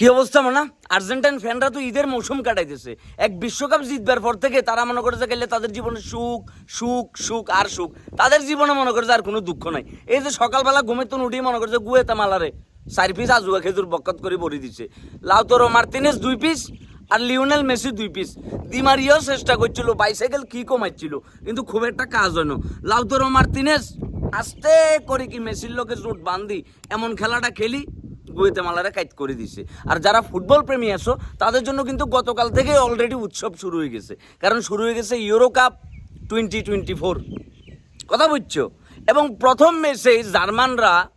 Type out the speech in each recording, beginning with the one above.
কি অবস্থা মানে? আর্জেন্টাইন ফ্যানরা তো ঈদের মৌসুম কাটাইতেছে। এক বিশ্বকাপ জিতবার পর থেকে তারা মনে করেছে গেলে তাদের জীবনে সুখ সুখ সুখ আর সুখ। তাদের জীবনে মনে করেছে আর কোনো দুঃখ নাই। এই যে সকালবেলা ঘুমের তো উঠেই মনে করছে গুয়েতে মালারে চার পিস আজুয়া খেজুর বকত করে ভরি দিছে। লাউতরো মার্তিনেস দুই পিস আর লিওনেল মেসি দুই পিস দিমারিও চেষ্টা করছিল, বাইসাইকেল কি কমাইছিল কিন্তু খুব একটা কাজ হয় না লাউতরো মার্তিনেস আস্তে করে কি মেসির লোকে জোট বান্ধি এমন খেলাটা খেলি? গুয়েতেমালারা কাইট করে দিছে। আর যারা ফুটবল প্রেমী আছো, তাদের জন্য কিন্তু গতকাল থেকে অলরেডি উৎসব শুরু হয়ে গেছে। কারণ শুরু হয়ে গেছে Euro cup twenty twenty four কথা বুঝছ? এবং প্রথম ম্যাচে জার্মানরা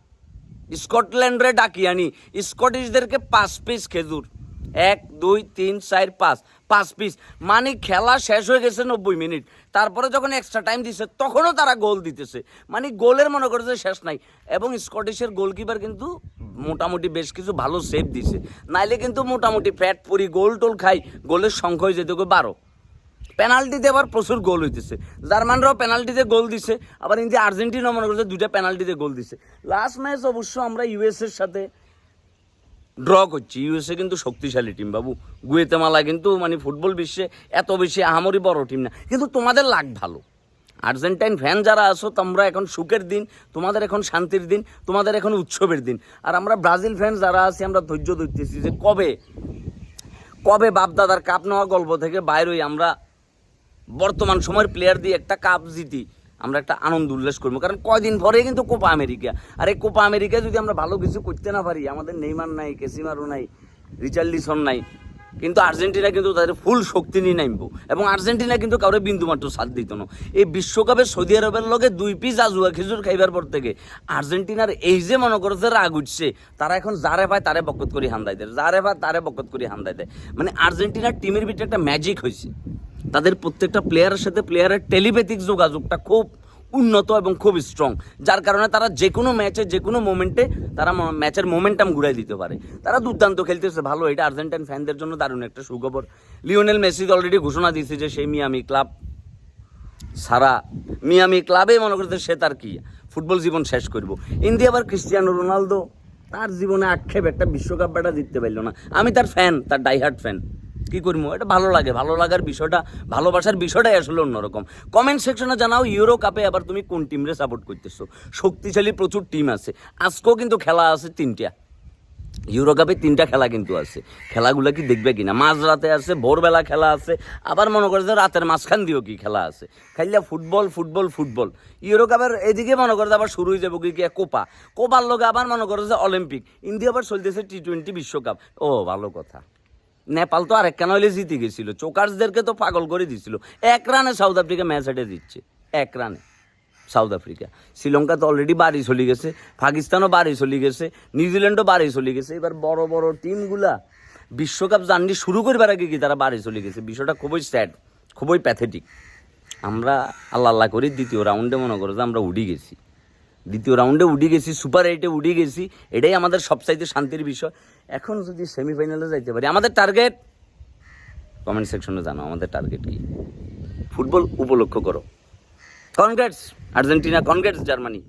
স্কটল্যান্ডরে ডাকি আনি। স্কটিশদেরকে পাঁচ পিস খেজুর। এক, দুই, তিন, চার, পাঁচ। পাঁচ পিস মানে খেলা শেষ হয়ে গেছে নব্বই মিনিট। তারপরে যখন এক্সট্রা টাইম দিছে, তখনও তারা গোল দিতেছে। মানে গোলের মনে করেছে শেষ নাই। এবং স্কটিশের গোলকিপার কিন্তু মোটামুটি বেশ কিছু ভালো সেভ দিছে। নাইলে কিন্তু মোটামুটি ফ্যাট পরি, গোল টোল খাই, গোলের সংখ্যা হয়ে যেত বারো। পেনাল্টিতে আবার প্রচুর গোল হইতেছে। জার্মানরাও পেনাল্টিতে গোল দিছে, আবার ইন্ডিয়া আর্জেন্টিনা মনে করছে দুইটা পেনাল্টিতে গোল দিছে। লাস্ট ম্যাচ অবশ্য আমরা ইউএস এর সাথে ড্র করছি। ইউএসএ কিন্তু শক্তিশালী টিম বাবু। গুয়েতেমালা কিন্তু মানে ফুটবল বিশ্বে এত বেশি আহামরি বড় টিম না। কিন্তু তোমাদের লাগ ভালো। আর্জেন্টাইন ফ্যান যারা আছো, তোমরা এখন সুখের দিন, তোমাদের এখন শান্তির দিন, তোমাদের এখন উৎসবের দিন। আর আমরা ব্রাজিল ফ্যান যারা আছি, আমরা ধৈর্য ধরতেছি যে কবে কবে বাপদাদার কাপ নেওয়া গল্প থেকে বাইর হই আমরা বর্তমান সময়ের প্লেয়ার দিয়ে একটা কাপ জিতি, আমরা একটা আনন্দ উল্লাস করব। কারণ কয়দিন পরে কিন্তু কোপা আমেরিকা আর এই কোপা আমেরিকায় যদি আমরা ভালো কিছু করতে না পারি, আমাদের নেইমার নাই কেসিমারও নাই, রিচার্লিসন নাই কিন্তু আর্জেন্টিনা কিন্তু তাদের ফুল শক্তি নিয়ে নামবো। এবং আর্জেন্টিনা কিন্তু কাউরে বিন্দু মাত্র সাথ দিত না। এই বিশ্বকাপে সৌদি আরবের লগে দুই পিস আজুয়া খেজুর খাইবার পর থেকে আর্জেন্টিনার এই যে মনে করছে রাগ উঠছে, তারা এখন যারে পায় তারে বকত করি হান্দাই দেয়। যারে পায় তারে বকত করি হান্দাই দেয়। মানে আর্জেন্টিনার টিমের ভিতরে একটা ম্যাজিক হয়েছে তাদের প্রত্যেকটা প্লেয়ারের সাথে প্লেয়ারের টেলিপ্যাথিক যোগাযোগটা খুব উন্নত এবং খুব স্ট্রং যার কারণে তারা যে কোনো ম্যাচে যে কোনো মোমেন্টে তারা ম্যাচের মোমেন্টাম ঘুরাই দিতে পারে। তারা দুর্দান্ত খেলতেছে, ভালো। এটা আর্জেন্টাইন ফ্যানদের জন্য দারুণ একটা সুখবর। লিওনেল মেসি অলরেডি ঘোষণা দিয়েছে যে সেই মিয়ামি ক্লাব সারা, মিয়ামি ক্লাবে মনে করতে সে তার কি? ফুটবল জীবন শেষ করব। ইন্ডিয়া আবার ক্রিস্টিয়ানো রোনালদো, তার জীবনে আক্ষেপ একটা বিশ্বকাপ ব্যাটা জিততে পারল না। আমি তার ফ্যান তার ডাইহার্ট ফ্যান কি করব এটা ভালো লাগে, ভালো লাগার বিষয়টা, ভালোবাসার বিষয়টাই আসলে অন্যরকম। কমেন্ট সেকশনে জানাও ইউরো কাপে আবার তুমি কোন টিমরে সাপোর্ট করতেছো? শক্তিশালী প্রচুর টিম আছে। আজকেও কিন্তু খেলা আছে তিনটা। ইউরো কাপে তিনটা খেলা কিন্তু আছে। খেলাগুলো কি দেখবে কিনা? মাঝরাতে আছে, ভোরবেলা খেলা আছে, আবার মনে করে যে রাতের মাঝখান দিয়েও কি খেলা আছে। খাইলে ফুটবল ফুটবল ফুটবল। ইউরো কাপের এদিকে মনে করে আবার শুরু হয়ে যাব কি কোপা। কোপার লোকে আবার মনে করে যে অলিম্পিক ইন্ডিয়া আবার চলতেছে টি টোয়েন্টি বিশ্বকাপ ও, ভালো কথা। নেপাল তো আরেক কেন হইলে জিতে গেছিল। চোকার্সদেরকে তো পাগল করে দিছিল। এক রানে সাউথ আফ্রিকা ম্যাচ হেঁটে দিচ্ছে। এক রানে সাউথ আফ্রিকা। শ্রীলঙ্কা তো অলরেডি বাড়ি চলে গেছে। পাকিস্তানও বাড়ি চলে গেছে। নিউজিল্যান্ডও বাড়ি চলে গেছে। এবার বড় বড় টিমগুলা বিশ্বকাপ জার্নি শুরু করবার আগে কি তারা বাড়ি চলে গেছে? বিষয়টা খুবই স্যাড খুবই প্যাথেটিক আমরা আল্লাহ আল্লাহ করে দ্বিতীয় রাউন্ডে মনে করো যে আমরা উঠে গেছি। দ্বিতীয় রাউন্ডে উঠে গেছি সুপার এইটে উঠে গেছি। এটাই আমাদের সবচাইতে শান্তির বিষয়। এখন যদি সেমিফাইনালে যাইতে পারি, আমাদের টার্গেট কমেন্ট সেকশনে জানো, আমাদের টার্গেট কি? ফুটবল উপলক্ষ করো। Congrats Argentina congrats Germany